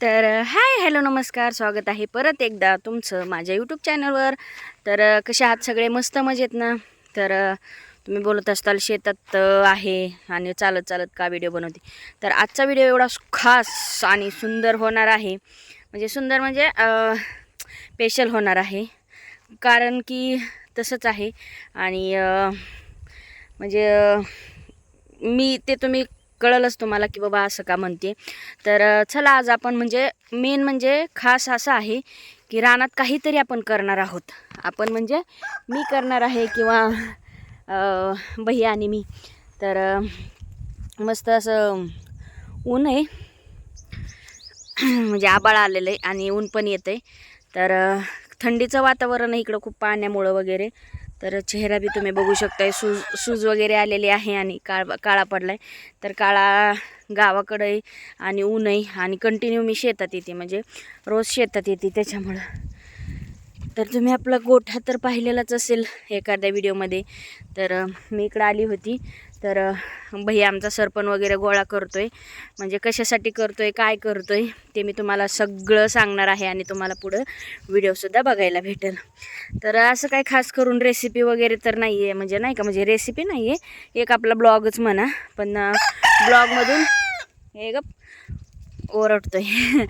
तर hi hello नमस्कार स्वागत आहे परत एकदा तुमचं माझ्या यूट्यूब चॅनलवर तर कसे आहात? सगळे मस्त मजेत ना? तर तुम्ही बोलत असताल शेतात आहे आणि चालत चालत का व्हिडिओ बनवते? तर आजचा व्हिडिओ एवढा खास आणि सुंदर होणार आहे. म्हणजे सुंदर म्हणजे स्पेशल होणार आहे. कारण की तसंच आहे. आणि म्हणजे मी ते तुम्ही कळलंच तुम्हाला की बाबा असं का म्हणते. तर चला आज आपण म्हणजे मेन म्हणजे खास असं आहे की रानात काहीतरी आपण करणार आहोत. आपण म्हणजे मी करणार आहे किंवा बही भैया आणि मी. तर मस्त असं ऊन आहे. म्हणजे आबाळ आलेलं आहे आणि ऊन पण येतं आहे तर थंडीचं वातावरण आहे इकडं खूप पाण्यामुळं वगैरे. तर चेहरा बी तुम्ही बघू शकताय. सूज सूज वगैरे आलेली आहे आणि काळ काळा पडला आहे तर काळा गावाकडे आणि ऊनही आणि कंटिन्यू मी शेतात येते. म्हणजे रोज शेतात येते त्याच्यामुळं. तर तुम्ही आपला गोठा तर पाहिलेलाच असेल एखाद्या व्हिडिओमध्ये. तर मी इकडं आली होती. तर भैया आमचा सरपण वगैरे गोळा करतो आहे म्हणजे कशासाठी करतो आहे काय करतो आहे ते मी तुम्हाला सगळं सांगणार आहे आणि तुम्हाला पुढं व्हिडिओसुद्धा बघायला भेटेल. तर असं काय खास करून रेसिपी वगैरे तर नाही आहे म्हणजे नाही का म्हणजे रेसिपी नाही आहे एक आपला ब्लॉगच म्हणा. पण ब्लॉगमधून हे ग ओरडतोय.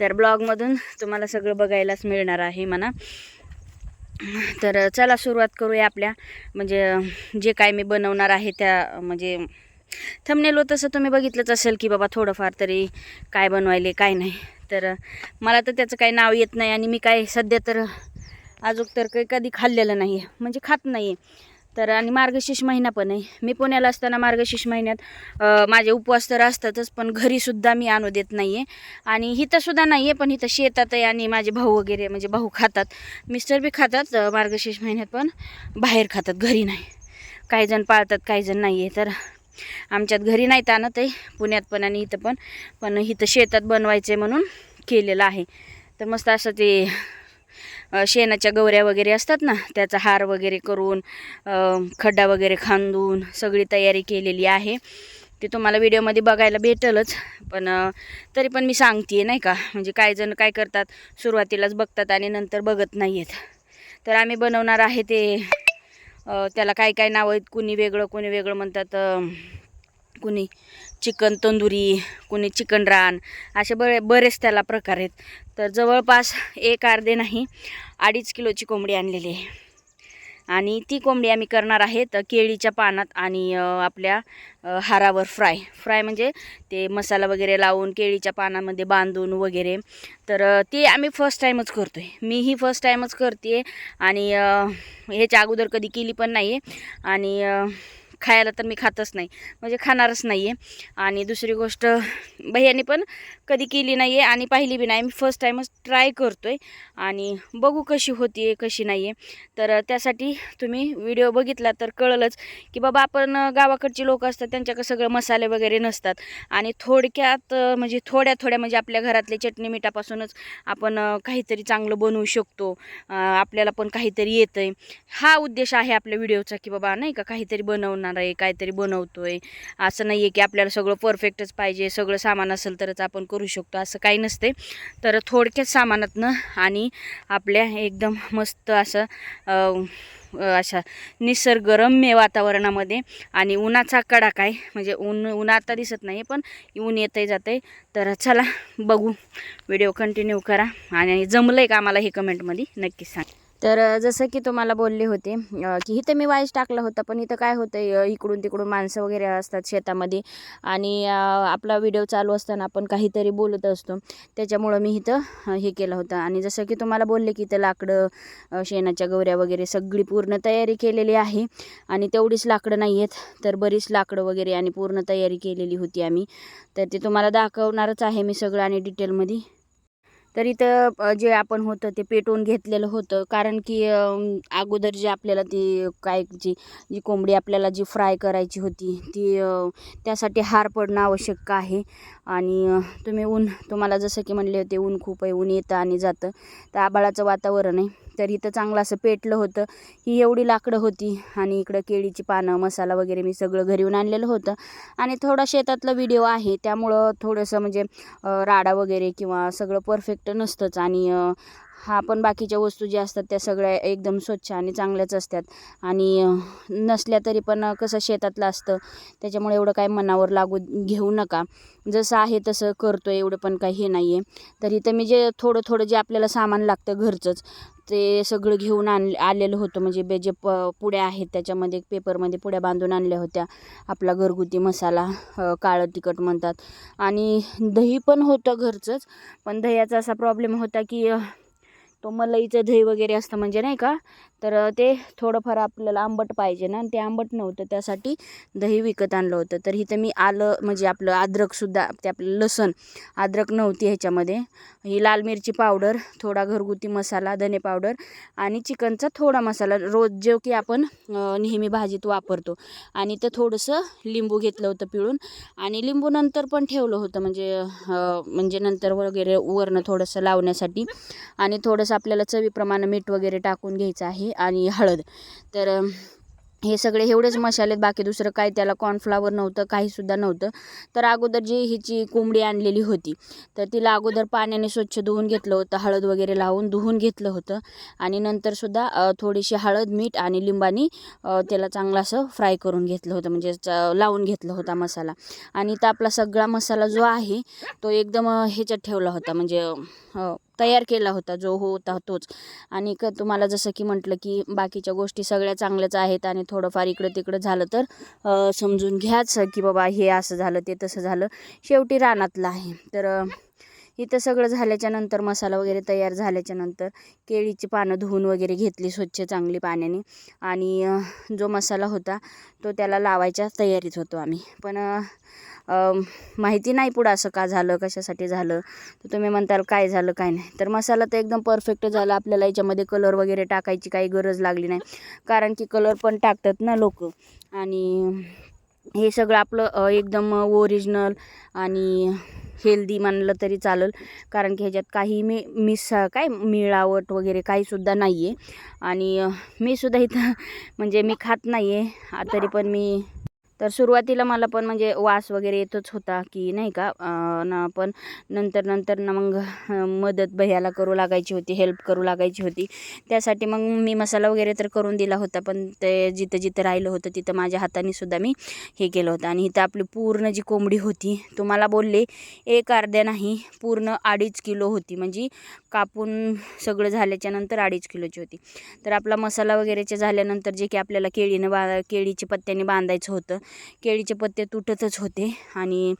तर ब्लॉगमधून तुम्हाला सगळं बघायलाच मिळणार आहे म्हणा. तर चला सुरुवात करूया आपल्या. म्हणजे जे काय मी बनवणार आहे त्या म्हणजे थमनेलो तसं तुम्ही बघितलंच असेल की बाबा थोडंफार तरी काय बनवायले काय नाही. तर मला तर त्याचं काही नाव येत नाही आणि मी काय सध्या तर अजून तर काही कधी खाल्लेलं नाही आहे म्हणजे खात नाही आहे तर आणि मार्गशीर्ष महिना पण आहे. मी पुण्याला असताना मार्गशीर्ष महिन्यात माझे उपवास तर असतातच पण घरीसुद्धा मी आणू देत नाही आहे आणि इथंसुद्धा नाही आहे पण इथं शेतात आहे आणि माझे भाऊ वगैरे म्हणजे भाऊ खातात. मिस्टर बी खातात मार्गशीर्ष महिन्यात पण. बाहेर खातात घरी नाही. काही जण पाळतात काही जण नाही आहे तर आमच्यात घरी नाहीत आणत आहे पुण्यात पण आणि इथं पण. पण इथं शेतात बनवायचं आहे म्हणून केलेलं आहे. तर मस्त असं ते शेणाच्या गवऱ्या वगैरे असतात ना त्याचा हार वगैरे करून खड्डा वगैरे खांदून सगळी तयारी केलेली आहे. ते तुम्हाला व्हिडिओमध्ये बघायला भेटलच पण तरी पण मी सांगते नाही का म्हणजे काही जण काय करतात सुरुवातीलाच बघतात आणि नंतर बघत नाही आहेत तर आम्ही बनवणार आहे ते त्याला काय काय नावं आहेत कुणी वेगळं कुणी वेगळं म्हणतात कुणी चिकन तंदुरी कुणी चिकन रान असे बरे बरेच त्याला प्रकार आहेत. तर जवळपास एक अर्धे नाही अडीच किलोची कोंबडी आणलेली आहे. आणि ती कोंबडी आम्ही करणार आहेत केळीच्या पानात आणि आपल्या हारावर फ्राय. फ्राय म्हणजे ते मसाला वगैरे लावून केळीच्या पानामध्ये बांधून वगैरे. तर ते आम्ही फर्स्ट टाईमच करतो आहे मीही फर्स्ट टाईमच करते आणि ह्याच्या अगोदर कधी केली पण नाही आहे आणि खायला तर मी खातच नाही. म्हणजे खाणारच नाही आहे आणि दुसरी गोष्ट भैयाने पण कधी केली नाही आहे आणि पाहिली बी नाही. मी फर्स्ट टाईमच ट्राय करतो आहे आणि बघू कशी होती आहे कशी नाही आहे तर त्यासाठी तुम्ही व्हिडिओ बघितला तर कळलंच की बाबा आपण गावाकडची लोक असतात त्यांच्याकडे सगळं मसाले वगैरे नसतात. आणि थोडक्यात म्हणजे थोड्या थोड्या म्हणजे आपल्या घरातले चटणी मिठापासूनच आपण काहीतरी चांगलं बनवू शकतो. आपल्याला पण काहीतरी येतं आहे हा उद्देश आहे आपल्या व्हिडिओचा की बाबा नाही का काहीतरी बनवणार आहे काहीतरी बनवतोय. असं नाही आहे की आपल्याला सगळं परफेक्टच पाहिजे सगळं सामान असेल तरच आपण करू शकतो असं काही नसते. तर थोडक्यात सामानातनं आणि आपल्या एकदम मस्त असं अशा निसर्गरम्य वातावरणामध्ये आणि उन्हाचा कडाका आहे म्हणजे ऊन ऊन आता दिसत नाही पण ऊन येतं जातं आहे तर चला बघू. व्हिडिओ कंटिन्यू करा आणि जमलं आहे का आम्हाला हे कमेंटमध्ये नक्की सांग. तर जसं की तुम्हाला बोलले होते की इथं मी वाईस टाकला होता पण इथं काय होतं आहे इकडून तिकडून माणसं वगैरे असतात शेतामध्ये आणि आपला व्हिडिओ चालू असताना आपण काहीतरी बोलत असतो. त्याच्यामुळं मी इथं हे केलं होतं. आणि जसं की तुम्हाला बोलले की इथं लाकडं शेणाच्या गवऱ्या वगैरे सगळी पूर्ण तयारी केलेली आहे आणि तेवढीच लाकडं नाही आहेत तर बरीच लाकडं वगैरे आणि पूर्ण तयारी केलेली होती आम्ही. तर ते तुम्हाला दाखवणारच आहे मी सगळं आणि डिटेलमध्ये. तर इथं जे आपण होतं ते पेटवून घेतलेलं होतं. कारण की अगोदर जे आपल्याला ती काय जी जी कोंबडी आपल्याला जी फ्राय करायची होती ती त्यासाठी हार पडणं आवश्यक आहे. आणि तुम्ही ऊन तुम्हाला जसं की म्हणले होते ऊन खूप आहे ऊन येतं आणि जातं. तर आबाळाचं वातावरण आहे. तर इथं चांगलं असं पेटलं होतं. ही एवढी लाकडं होती आणि इकडं केळीची पानं मसाला वगैरे मी सगळं घरी येऊन आणलेलं होतं. आणि थोडा शेतातला व्हिडिओ आहे त्यामुळं थोडंसं म्हणजे राडा वगैरे किंवा सगळं परफेक्ट नसतंच. आणि हा पण बाकीच्या वस्तू ज्या असतात त्या सगळ्या एकदम स्वच्छ आणि चांगल्याच असतात. आणि नसल्या तरी पण कसं शेतातलं असतं त्याच्यामुळे एवढं काय मनावर लागू घेऊ नका. जसं आहे तसं करतो आहे एवढं पण काही हे नाही आहे तर इथं मी जे थोडं थोडं जे आपल्याला सामान लागतं घरचंच ते सगळं घेऊन आण आलेलं होतं. म्हणजे बे जे प पुड्या आहेत त्याच्यामध्ये पेपरमध्ये पुड्या बांधून आणल्या होत्या. आपला घरगुती मसाला काळं तिखट म्हणतात. आणि दही पण होतं घरचंच पण दह्याचा असा प्रॉब्लेम होता की तो मलईचं दही वगैरे असतं म्हणजे नाही का? तर ते थोडंफार आपल्याला आंबट पाहिजे ना. ते आंबट नव्हतं त्यासाठी दही विकत आणलं होतं. तर इथं मी आलं म्हणजे आपलं अद्रकसुद्धा ते आपलं लसण अद्रक नव्हती ह्याच्यामध्ये. ही लाल मिरची पावडर थोडा घरगुती मसाला धने पावडर आणि चिकनचा थोडा मसाला. रोज जो की आपण नेहमी भाजीत वापरतो. आणि ते थोडंसं लिंबू घेतलं होतं पिळून आणि लिंबू नंतर पण ठेवलं होतं. म्हणजे म्हणजे नंतर वगैरे वरनं थोडंसं लावण्यासाठी आणि थोडंसं आपल्याला चवीप्रमाणे मीठ वगैरे टाकून घ्यायचं आहे. आणि हळद. तर हे सगळे एवढेच मसाले आहेत, बाकी दुसरं काय त्याला कॉर्नफ्लावर नव्हतं काहीसुद्धा नव्हतं. तर अगोदर जी हिची कोंबडी आणलेली होती तर तिला अगोदर पाण्याने स्वच्छ धुवून घेतलं होतं हळद वगैरे लावून धुवून घेतलं होतं. आणि नंतरसुद्धा थोडीशी हळद मीठ आणि लिंबानी त्याला चांगलं असं फ्राय करून घेतलं होतं. म्हणजे च- लावून घेतलं होता मसाला. आणि तर आपला सगळा मसाला जो आहे तो एकदम ह्याच्यात ठेवला होता. म्हणजे तयार केला होता जो होता तोच. आणि क तुम्हाला जसं की म्हटलं की बाकीच्या गोष्टी सगळ्या चांगल्याच आहेत आणि थोडंफार इकडं तिकडं झालं तर समजून घ्याच की बाबा हे असं झालं ते तसं झालं. शेवटी रानातलं आहे. तर इथं सगळं झाल्याच्यानंतर मसाला वगैरे तयार झाल्याच्यानंतर केळीची पानं धुवून वगैरे घेतली स्वच्छ चांगली पाण्याने. आणि जो मसाला होता तो त्याला लावायच्या तयारीत होतो आम्ही. पण माहिती नाही पुढं असं का झालं कशासाठी झालं. तर तुम्ही म्हणताल काय झालं काय नाही. तर मसाला तर एकदम परफेक्ट झाला. आपल्याला याच्यामध्ये कलर वगैरे टाकायची काही गरज लागली नाही. कारण की कलर पण टाकतात ना लोक. आणि हे सगळं आपलं एकदम ओरिजिनल आणि हेल्दी मानलं तरी चालेल. कारण की ह्याच्यात काही मी मिस काय मिळावट वगैरे काहीसुद्धा नाही आहे आणि मीसुद्धा मी सुद्धा इथं म्हणजे मी खात नाही आहे तरी पण मी तर सुरुवातीला मला पण म्हणजे वास वगैरे येतच होता की नाही का ना पण नंतर नंतर ना मग मदत भैयाला करू लागायची होती हेल्प करू लागायची होती. त्यासाठी मग मी मसाला वगैरे तर करून दिला होता पण ते जिथं जिथं राहिलं होतं तिथं माझ्या हाताने सुद्धा मी हे केलं होतं. आणि इथं आपली पूर्ण जी कोंबडी होती तुम्हाला बोलले एक अर्ध्या नाही पूर्ण अडीच किलो होती. म्हणजे कापून सगळं झाल्याच्यानंतर अडीच किलोची होती. तर आपला मसाला वगैरेचे झाल्यानंतर जे की आपल्याला केळीनं बा केळीच्या पत्त्याने बांधायचं होतं. केळीचे पत्ते तुटतच होते आणि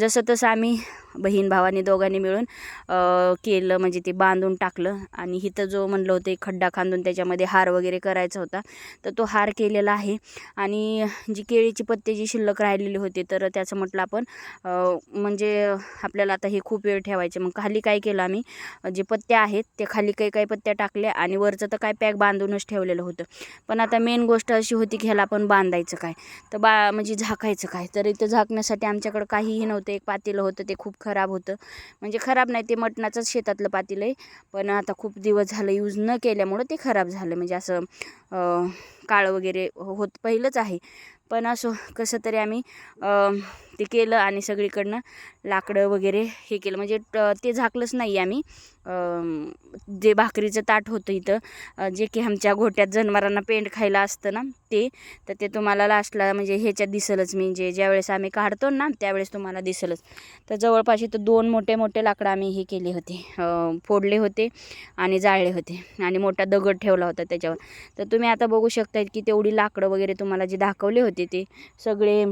जसं तसं आम्ही बहीण भावाने दोघांनी मिळून केलं म्हणजे ते बांधून टाकलं आणि इथं जो म्हणलं होतं खड्डा खांदून त्याच्यामध्ये हार वगैरे करायचा होता. तर तो हार केलेला आहे आणि जी केळीची पत्ते जी शिल्लक राहिलेली होती तर त्याचं म्हटलं आपण म्हणजे आपल्याला आता हे खूप वेळ ठेवायचे. मग खाली काय केलं आम्ही जे पत्त्या आहेत ते खाली काही काही पत्त्या टाकल्या आणि वरचं तर काय पॅक बांधूनच ठेवलेलं होतं. पण आता मेन गोष्ट अशी होती की ह्याला आपण बांधायचं काय? तर बा म्हणजे झाकायचं काय? तर इथं झाकण्यासाठी आमच्याकडं काहीही नव्हतं. एक पातेलं होतं ते खूप खराब होतं. म्हणजे खराब नाही ते मटणाचंच शेतातलं पातेलं आहे. पण आता खूप दिवस झालं यूज न केल्यामुळं ते खराब झालं. म्हणजे असं काळ काळं वगैरे होत पहिलंच आहे. पण असो कसं तरी आम्ही ते केलं आणि सगळीकडनं लाकडं वगैरे हे केलं. म्हणजे ट- ते झाकलंच नाही आम्ही. जे भाकरीचं ताट होतं इथं जे की आमच्या घोट्यात जनावरांना पेंड खायला असतं ना ते तर ते तुम्हाला लास्टला म्हणजे ह्याच्यात दिसलंच. म्हणजे ज्यावेळेस आम्ही काढतो ना त्यावेळेस तुम्हाला दिसलंच. तर जवळपास इथं दोन मोठे मोठे लाकडं आम्ही हे केले होते. फोडले होते आणि जाळले होते. आणि मोठा दगड ठेवला होता त्याच्यावर. तर तुम्ही आता बघू शकता की तेवढी लाकडं वगैरे तुम्हाला जे दाखवले होते ते सगळे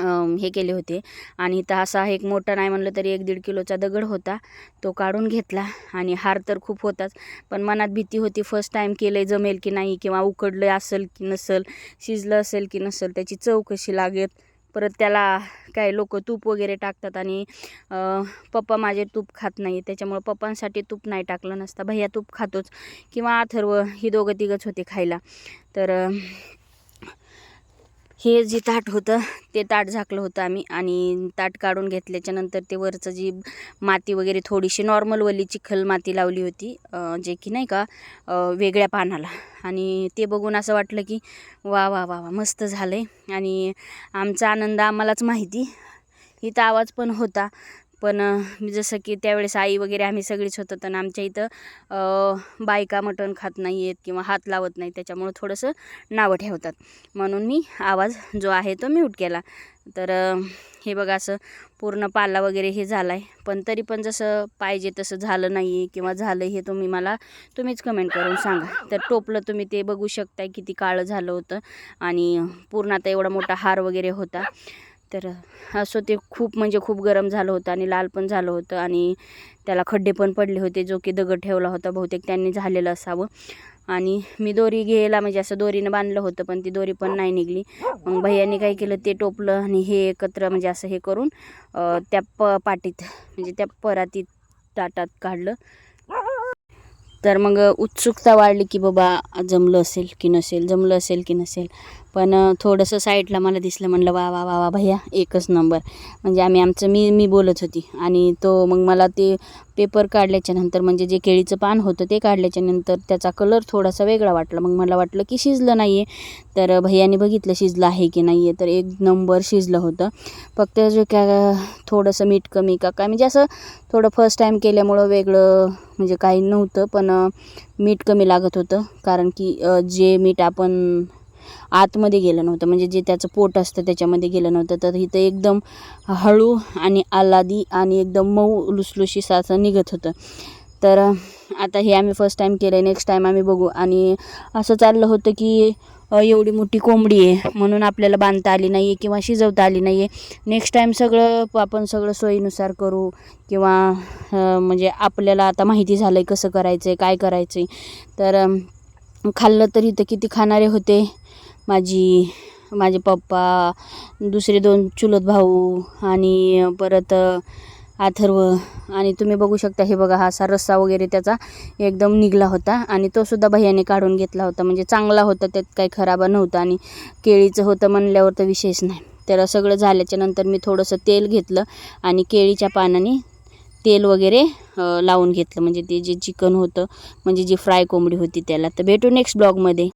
हे केले होते. आणि इथं असा एक मोठा नाही म्हणलं तरी एक दीड किलोचा दगड होता. तो काढून घेतला आणि हार तर खूप होताच. पण मनात भीती होती फर्स्ट टाईम केलं जमेल की नाही किंवा उकडलं असेल की नसेल शिजलं असेल की नसेल त्याची चव कशी लागेल? परत त्याला काय लोक तूप वगैरे टाकतात आणि पप्पा माझे तूप खात नाही त्याच्यामुळं पप्पांसाठी तूप नाही टाकलं नसता. भैया तूप खातोच किंवा अथर्व ही दोघं तिघंच होते खायला. तर हे जे ताट होतं ते ताट झाकलं होतं आम्ही आणि ताट काढून घेतल्याच्यानंतर ते वरचं जी माती वगैरे थोडीशी नॉर्मल वली चिखल माती लावली होती जे की नाही का वेगळ्या पानाला. आणि ते बघून असं वाटलं की वा वा वा वा मस्त झालं आहे आणि आमचा आनंद आम्हालाच माहिती. इथं आवाज पण होता. पण जसं की त्यावेळेस आई वगैरे आम्ही सगळीच होतो तर आमच्या इथं बायका मटण खात नाही आहेत किंवा हात लावत नाही त्याच्यामुळं थोडंसं नावं ठेवतात. म्हणून मी आवाज जो आहे तो म्यूट केला. तर हे बघा असं पूर्ण पाला वगैरे हे झाला आहे पण तरी पण जसं पाहिजे तसं झालं नाही आहे किंवा झालं हे तुम्ही मला तुम्हीच कमेंट करून सांगा. तर टोपलं तुम्ही ते बघू शकताय किती काळं झालं होतं. आणि पूर्ण आता एवढा मोठा हार वगैरे होता. तर असं ते खूप म्हणजे खूप गरम झालं होतं आणि लाल पण झालं होतं आणि त्याला खड्डे पण पडले होते जो की दगड ठेवला होता बहुतेक त्यांनी झालेलं असावं. आणि मी दोरी घ्यायला म्हणजे असं दोरीनं बांधलं होतं पण ती दोरी पण नाही निघली. मग भैयाने काय केलं ते टोपलं आणि हे एकत्र म्हणजे असं हे करून त्या प पाटीत म्हणजे त्या परातीत ताटात काढलं. तर मग उत्सुकता वाढली की बाबा जमलं असेल की नसेल जमलं असेल की नसेल. पण थोडंसं साईडला मला दिसलं म्हणलं वा वा वा वा भैया एकच नंबर म्हणजे आम्ही आमचं मी मी बोलत होती. आणि तो मग मला ते पेपर काढल्याच्यानंतर म्हणजे जे केळीचं पान होतं ते काढल्याच्यानंतर त्याचा कलर थोडासा वेगळा वाटला. मग मला वाटलं की शिजलं नाही आहे तर भैयाने बघितलं शिजलं आहे की नाही आहे तर एक नंबर शिजलं होतं. फक्त जे काय थोडंसं मीठ कमी का काय म्हणजे असं थोडं फर्स्ट टाईम केल्यामुळं वेगळं म्हणजे काही नव्हतं. पण मीठ कमी लागत होतं. कारण की जे मीठ आपण आतमध्ये गेलं नव्हतं. म्हणजे जे त्याचं पोट असतं त्याच्यामध्ये गेलं नव्हतं. तर इथं एकदम हळू आणि आलादी आणि एकदम मऊ लुसलुशीस असं निघत होतं. तर आता हे आम्ही फर्स्ट टाईम केलं आहे नेक्स्ट टाईम आम्ही बघू. आणि असं चाललं होतं की एवढी मोठी कोंबडी आहे. म्हणून आपल्याला बांधता आली नाही आहे किंवा शिजवता आली नाही आहे नेक्स्ट टाईम सगळं आपण सगळं सोयीनुसार करू. किंवा म्हणजे आपल्याला आता माहिती झालं आहे कसं करायचं आहे काय करायचं आहे तर खाल्लं तरी तर किती खाणारे होते? माझी माझे पप्पा दुसरे दोन चुलत भाऊ आणि परत अथर्व. आणि तुम्ही बघू शकता हे बघा हा असा रस्सा वगैरे त्याचा एकदम निघला होता आणि तो सुद्धा भैयाने काढून घेतला होता. म्हणजे चांगला होता त्यात काही खराब नव्हता आणि केळीचं होतं म्हणल्यावर तर विशेष नाही. तर सगळं झाल्याच्यानंतर मी थोडंसं तेल घेतलं आणि केळीच्या पानाने तेल वगैरे लावून घेतलं. म्हणजे ते जे चिकन होतं म्हणजे जी फ्राय कोंबडी होती त्याला. तर भेटू नेक्स्ट ब्लॉगमध्ये.